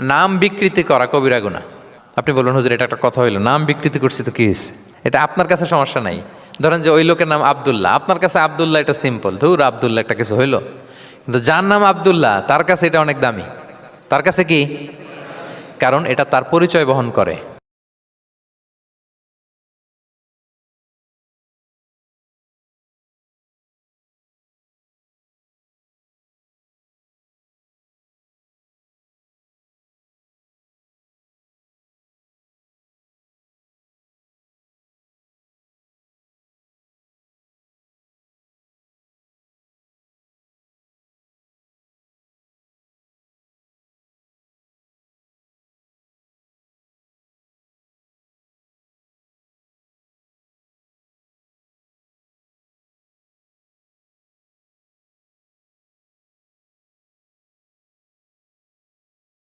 নাম বিকৃতি করা কবিরা গুণা আপনি বলুন, হুজুর, এটা একটা কথা হইল, নাম বিকৃতি করছি তো কি হয়েছে এটা আপনার কাছে সমস্যা নাই। ধরেন যে ওই লোকের নাম আবদুল্লাহ, আপনার কাছে আবদুল্লাহ এটা সিম্পল ধুর, আবদুল্লাহ একটা কিছু হইল। কিন্তু যার নাম আবদুল্লাহ, তার কাছে এটা অনেক দামি। তার কাছে কি? কারণ এটা তার পরিচয় বহন করে।